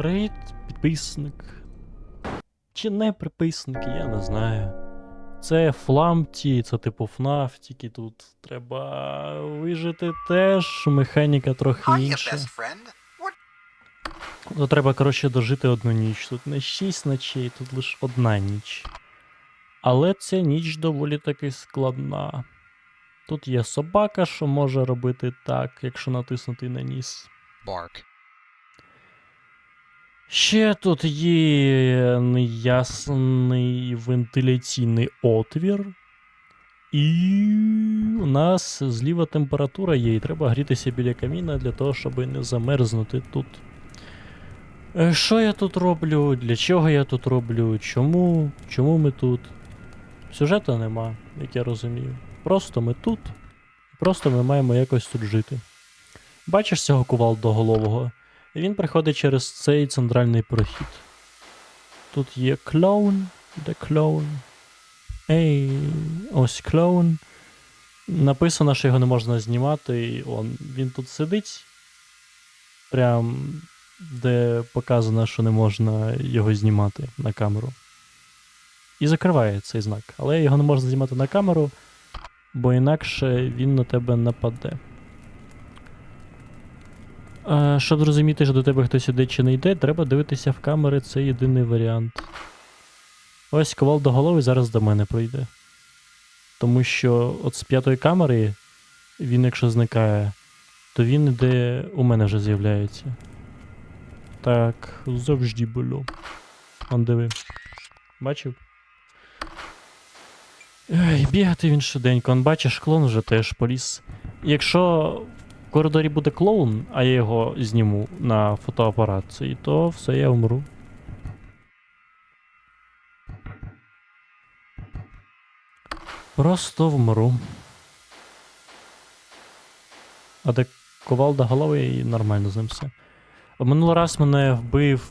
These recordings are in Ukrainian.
Привіт, підписник. Чи не приписник, я не знаю. Це фламті, це типу ФНАФ, тільки тут треба вижити теж. Механіка трохи інша. То треба, коротше, дожити одну ніч. Тут не шість ночей, тут лише одна ніч. Але ця ніч доволі таки складна. Тут є собака, що може робити так, якщо натиснути на ніс. Bark. Ще тут є неясний вентиляційний отвір. І у нас зліва температура є, і треба грітися біля каміна для того, щоб не замерзнути тут. Е, Що я тут роблю? Для чого я тут роблю? Чому? Чому ми тут? Сюжету нема, як я розумію. Просто ми тут, просто ми маємо якось тут жити. Бачиш цього кувалдоголового? Він приходить через цей центральний прохід. Тут є клоун. Де клоун? Ей, ось клоун. Написано, що його не можна знімати. І он, він тут сидить. Прям де показано, що не можна його знімати на камеру. І закриває цей знак. Але його не можна знімати на камеру, бо інакше він на тебе нападе. А, щоб зрозуміти, що до тебе хтось іде чи не йде, треба дивитися в камери, це єдиний варіант. Ось ковал до голови зараз до мене пройде. Тому що от з п'ятої камери він, якщо зникає, то він іде у мене вже з'являється. Так, завжди було. Он диви. Бачив? Ой, бігати він швиденько. Он бачиш, клон вже теж поліз. Якщо в коридорі буде клоун, а я його зніму на фотоапарат, цей, то все, я вмру. Просто вмру. А де ковалда голови і нормально з ним все. Минулий раз мене вбив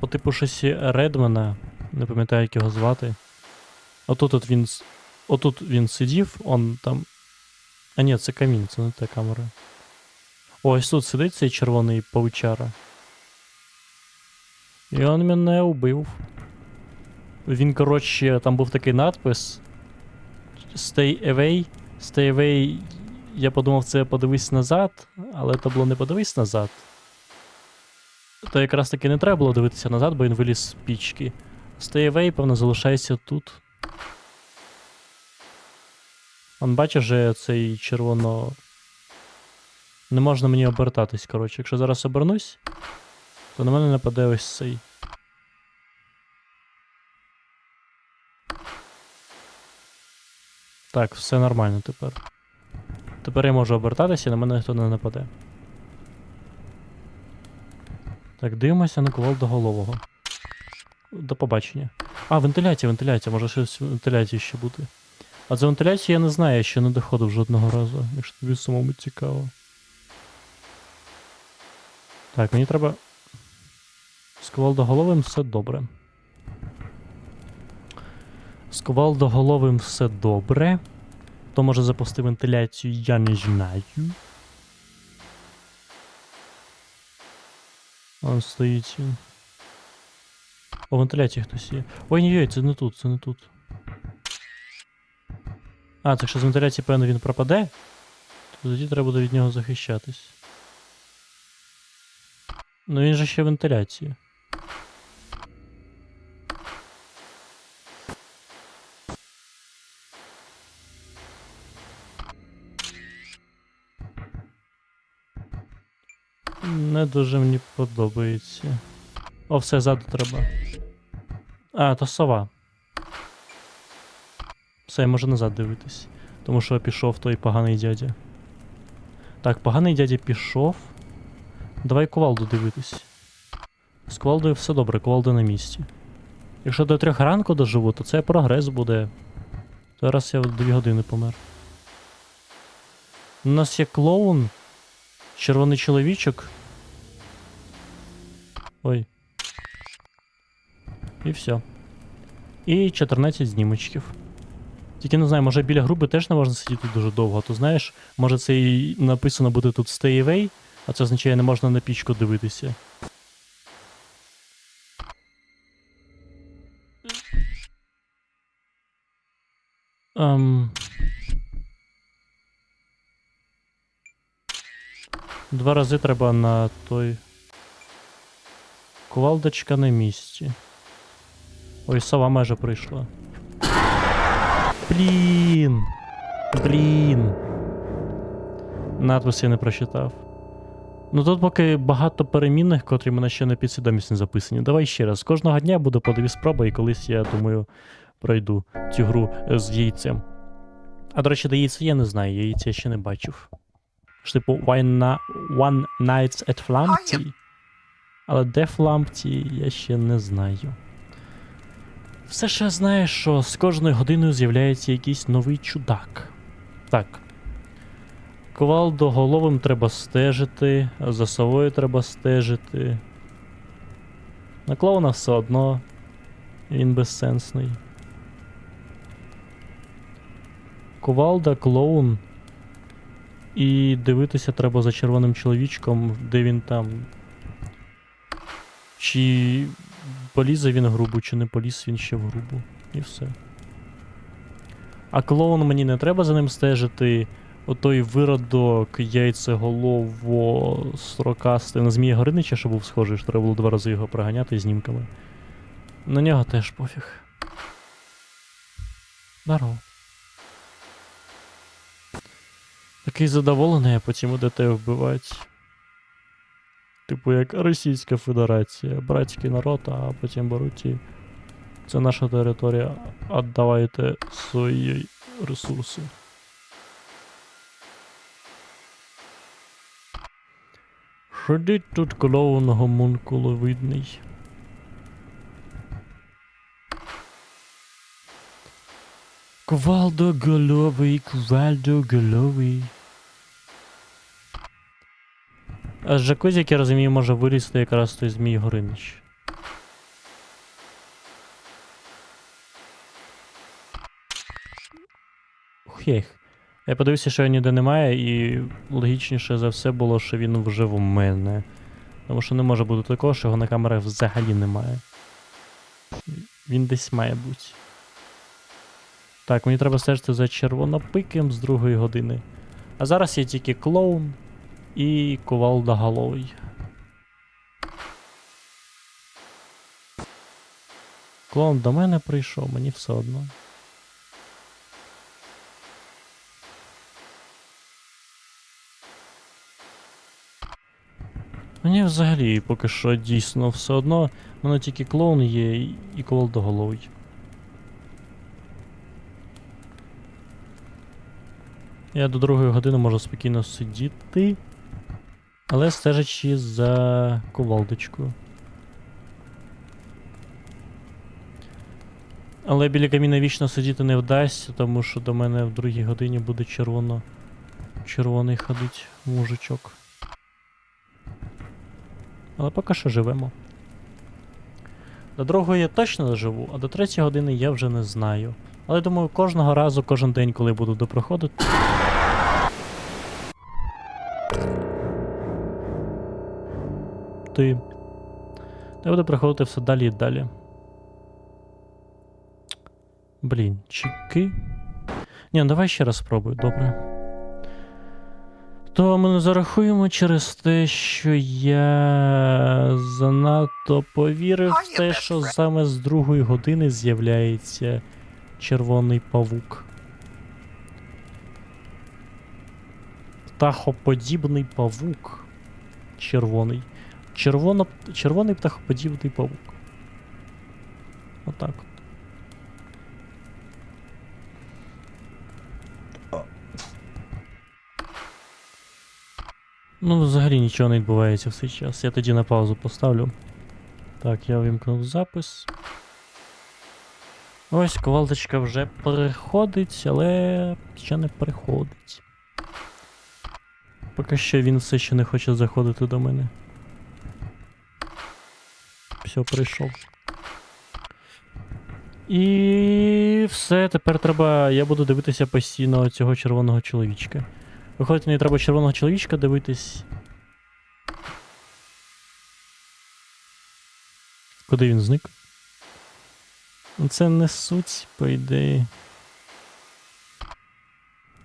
по типу щось Редмана, не пам'ятаю, як його звати. Отут от він. Отут він сидів, он там. А ні, це камін, це не та камера. Ось тут сидить цей червоний паучара. І він мене убив. Він, коротше, там був такий надпис. Stay away. Stay away. Я подумав, це подивись назад, але то було не подивись назад. То якраз таки не треба було дивитися назад, бо він виліз з пічки. Stay away, певно, залишайся тут. Он бачиш цей червоно. Не можна мені обертатись, коротше. Якщо зараз обернусь, то на мене нападе ось цей. Так, все нормально тепер. Тепер я можу обертатися, і на мене ніхто не нападе. Так, дивимося на до голового. До побачення. А, вентиляція, вентиляція, може щось вентиляції ще бути. А за вентиляцію я не знаю, я ще не доходив жодного разу, якщо тобі самому цікаво. Так, мені треба. З ковалдоголовим все добре. З ковалдоголовим все добре. Хто може запустити вентиляцію, я не знаю. Он стоїть. О, вентиляції хтось є. Ой, ні, це не тут, це не тут. А, так що з вентиляції, певно, він пропаде, то тоді треба буде від нього захищатись. Ну він же ще в вентиляції. Не дуже мені подобається. О, все ззаду треба. А, то сова. Все, я можу назад дивитись. Тому що пішов той поганий дядя. Так, поганий дядя пішов. Давай кувалду дивитись. З кувалдою все добре, кувалда на місці. Якщо до трьох ранку доживу, то це прогрес буде. Зараз я в 2 години помер. У нас є клоун. Червоний чоловічок. Ой. І все. І 14 знімочків. Тільки не знаю, може біля груби теж не можна сидіти дуже довго, то знаєш, може це і написано буде тут stay away, а це означає не можна на пічку дивитися. Ем... Два рази треба на той. Кувалдочка на місці. Ой, сова майже прийшла. Блін. Блін. Надпис я не прочитав. Ну тут поки багато перемінних, котрі мене ще на підсвідомість не записані. Давай ще раз. Кожного дня буду по дві спроби, і колись я думаю пройду цю гру з яйцем. А до речі, де яйце я не знаю, я яйця ще не бачив. Ж типу One, Nights at Flampty. Але де Флампті, я ще не знаю. Все ще знаю, що з кожною годиною з'являється якийсь новий чудак. Так. Ковалдоголовим треба стежити, за совою треба стежити. На клоуна все одно. Він безсенсний. Кувалда, клоун. І дивитися треба за червоним чоловічком, де він там. Чи полізе він грубу, чи не поліз він ще в грубу. І все. А клоун мені не треба за ним стежити. Отой виродок яйцеголово срокастий на Змія Горинича, що був схожий, що треба було два рази його проганяти знімками. На нього теж пофіг. Здорово. Такий задоволений, а потім ідете вбивати. Типу як Російська Федерація, братський народ, а потім беруть і. Це наша територія. Отдавайте свої ресурси. Ходить тут клоун гомункуловидний. Квалдоголовий, квалдоголовий. А з джакузі, як я розумію, може вилізти якраз той Змій Горинич. Хех. Я подивився, що його ніде немає, і логічніше за все було, що він вже в мене. Тому що не може бути такого, що його на камерах взагалі немає. Він десь має бути. Так, мені треба стежити за червонопиким з другої години. А зараз є тільки клоун і кувалдоголовий. Клоун до мене прийшов, мені все одно. Мені взагалі поки що дійсно все одно. У мене тільки клоун є і- і кувалдоголовий. Я до другої години можу спокійно сидіти, але стежачи за кувалдочкою. Але біля каміна вічно сидіти не вдасться, тому що до мене в другій годині буде червоно. Червоний ходить мужичок. Але поки що живемо. До другої я точно доживу, а до третьої години я вже не знаю. Але думаю, кожного разу, кожен день, коли буду допроходити. Ти. Я буду проходити все далі і далі. Блін, чеки. Ні, ну давай ще раз спробую, добре. То ми не зарахуємо через те, що я занадто повірив в те, що саме з другої години з'являється червоний павук. Птахоподібний павук. Червоний. Червоно... Червоний птахоподібний павук. Отак от. Ну, взагалі нічого не відбувається в цей час. Я тоді на паузу поставлю. Так, я вимкнув запис. Ось ковалдочка вже переходить, але ще не переходить. Поки що він все ще не хоче заходити до мене. Все, прийшов. І все, тепер треба. Я буду дивитися постійно цього червоного чоловічка. Виходить, мені треба червоного чоловічка дивитись. Куди він зник? Це не суть, по ідеї.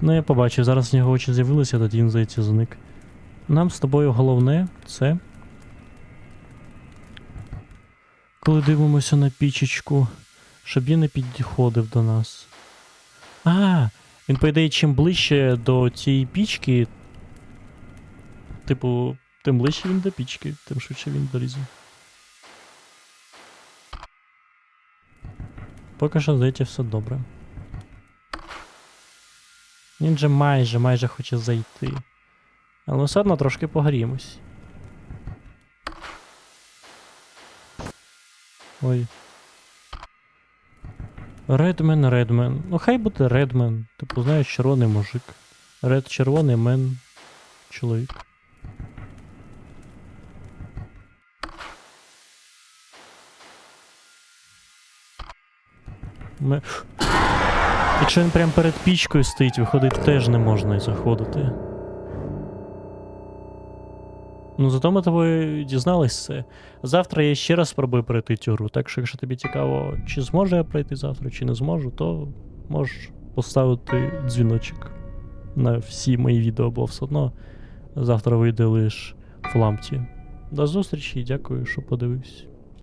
Ну, я побачив, зараз в нього очі з'явилися, тоді він здається зник. Нам з тобою головне це. Коли дивимося на пічечку, щоб він не підходив до нас. А, він, по ідеї, чим ближче до цієї пічки. Типу, тим ближче він до пічки, тим швидше він долізе. Поки що, здається, все добре. Він же майже, майже хоче зайти. Але все одно трошки погріємось. Ой. Редмен, Редмен. Ну хай буде Редмен. Типу, знаєш, червоний мужик. Ред червоний мен. Чоловік. Ми... Якщо він прямо перед пічкою стоїть, виходить, теж не можна й заходити. Ну, зато ми тобою дізнались це. Завтра я ще раз спробую пройти цю гру. Так що, якщо тобі цікаво, чи зможу я пройти завтра, чи не зможу, то можеш поставити дзвіночок на всі мої відео, бо все одно завтра вийде лише в лампті. До зустрічі і дякую, що подивився.